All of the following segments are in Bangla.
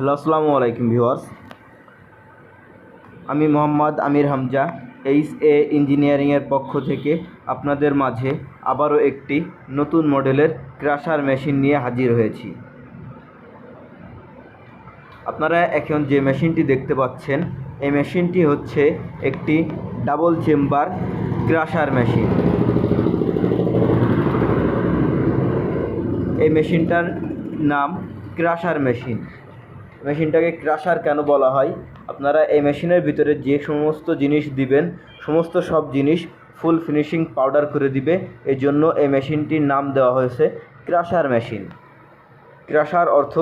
হ্যালো, আসসালামু আলাইকুম ভিউয়ার্স। আমি মোহাম্মদ আমির হামজা, এইচ এ ইঞ্জিনিয়ারিংয়ের পক্ষ থেকে আপনাদের মাঝে আবারও একটি নতুন মডেলের ক্রাশার মেশিন নিয়ে হাজির হয়েছি। আপনারা এখন যে মেশিনটি দেখতে পাচ্ছেন, এই মেশিনটি হচ্ছে একটি ডাবল চেম্বার ক্রাশার মেশিন। এই মেশিনটার নাম ক্রাশার মেশিন। মেশিনটাকে ক্রাশার কেন বলা হয়? আপনারা এই মেশিনের ভিতরে যে সমস্ত জিনিস দিবেন, সমস্ত সব জিনিস ফুল ফিনিশিং পাউডার করে দিবে। এই জন্য এই মেশিনটির নাম দেওয়া হয়েছে ক্রাশার মেশিন। ক্রাশার অর্থ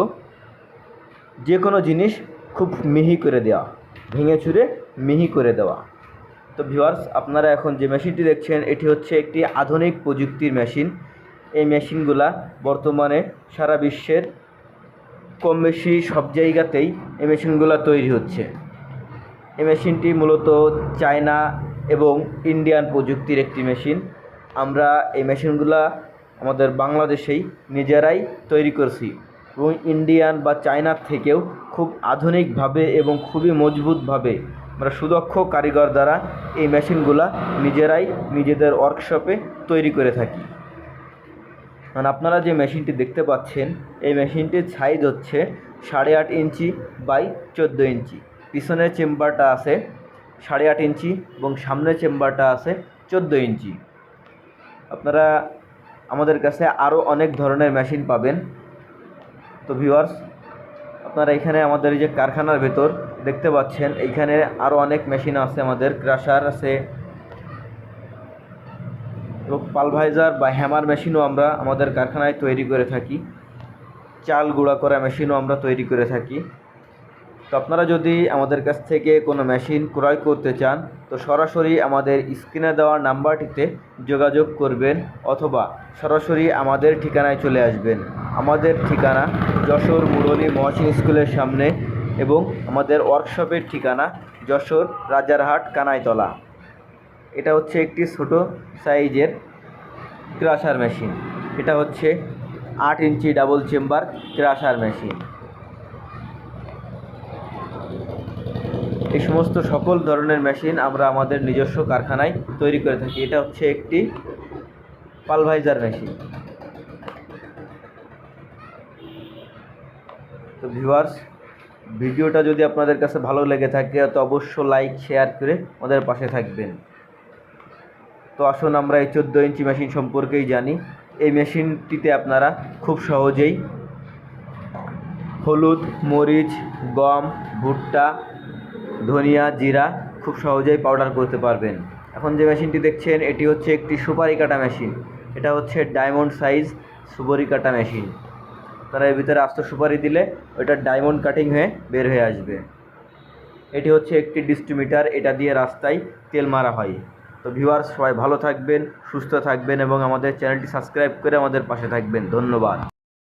যে কোনো জিনিস খুব মিহি করে দেওয়া, ভেঙে চুরে মিহি করে দেওয়া। তো ভিউয়ার্স, আপনারা এখন যে মেশিনটি দেখছেন, এটি হচ্ছে একটি আধুনিক প্রযুক্তির মেশিন। এই মেশিনগুলা বর্তমানে সারা বিশ্বের কম বেশি সব জায়গাতেই এই মেশিনগুলো তৈরি হচ্ছে। এই মেশিনটি মূলত চায়না এবং ইন্ডিয়ান প্রযুক্তির একটি মেশিন। আমরা এই মেশিনগুলা আমাদের বাংলাদেশেই নিজেরাই তৈরি করছি এবং ইন্ডিয়ান বা চায়নার থেকেও খুব আধুনিকভাবে এবং খুবই মজবুতভাবে আমরা সুদক্ষ কারিগর দ্বারা এই মেশিনগুলা নিজেরাই নিজেদের ওয়ার্কশপে তৈরি করে থাকি। কারণ আপনারা যে মেশিনটি দেখতে পাচ্ছেন, এই মেশিনটির সাইজ হচ্ছে সাড়ে আট ইঞ্চি বাই চোদ্দ ইঞ্চি। পিছনের চেম্বারটা আছে সাড়ে আট ইঞ্চি এবং সামনের চেম্বারটা আছে চোদ্দ ইঞ্চি। আপনারা আমাদের কাছে আরও অনেক ধরনের মেশিন পাবেন। তো ভিউয়ার্স আপনারা এখানে আমাদের এই যে কারখানার ভেতর দেখতে পাচ্ছেন, এইখানে আরও অনেক মেশিন আছে আমাদের। ক্রাশার আছে পালভাইজার বা হ্যামার মেশিনও আমরা আমাদের কারখানায় তৈরি করে থাকি। চাল গুঁড়া করা মেশিনও আমরা তৈরি করে থাকি। তো আপনারা যদি আমাদের কাছ থেকে কোনো মেশিন ক্রয় করতে চান, তো সরাসরি আমাদের স্ক্রিনে দেওয়া নাম্বারটিতে যোগাযোগ করবেন অথবা সরাসরি আমাদের ঠিকানায় চলে আসবেন। আমাদের ঠিকানা যশোর মুরলী মহাসিন স্কুলের সামনে এবং আমাদের ওয়ার্কশপের ঠিকানা যশোর রাজারহাট কানাইতলা। এটা হচ্ছে একটি ছোট সাইজের ক্রাশার মেশিন। এটা হচ্ছে আট inch double chamber crusher machine. এই সমস্ত সকল ধরনের মেশিন আমরা আমাদের নিজস্ব কারখানায় তৈরি করে থাকি। এটা হচ্ছে একটি পালভাইজার মেশিন। তো ভিউয়ার্স, ভিডিওটা যদি আপনাদের কাছে ভালো লেগে থাকে, তো অবশ্য লাইক, শেয়ার করে আমাদের পাশে থাকবেন। তো আসুন আমরা এই চোদ্দ ইঞ্চি মেশিন সম্পর্কেই জানি। এই মেশিনটিতে আপনারা খুব সহজেই হলুদ, মরিচ, গম, ভুট্টা, ধনিয়া, জিরা খুব সহজেই পাউডার করতে পারবেন। এখন যে মেশিনটি দেখছেন, এটি হচ্ছে একটি সুপারি কাটা মেশিন এটা হচ্ছে ডায়মন্ড সাইজ সুপারি কাটা মেশিন তারা এর ভিতরে আস্ত সুপারি দিলে ওইটা ডায়মন্ড কাটিং হয়ে বের হয়ে আসবে। এটি হচ্ছে একটি ডিস্ট্রিমিটার এটা দিয়ে রাস্তায় তেল মারা হয়। তো ভিউয়ার্স সবাই ভালো থাকবেন, সুস্থ থাকবেন এবং আমাদের চ্যানেলটি সাবস্ক্রাইব করে আমাদের পাশে থাকবেন। ধন্যবাদ।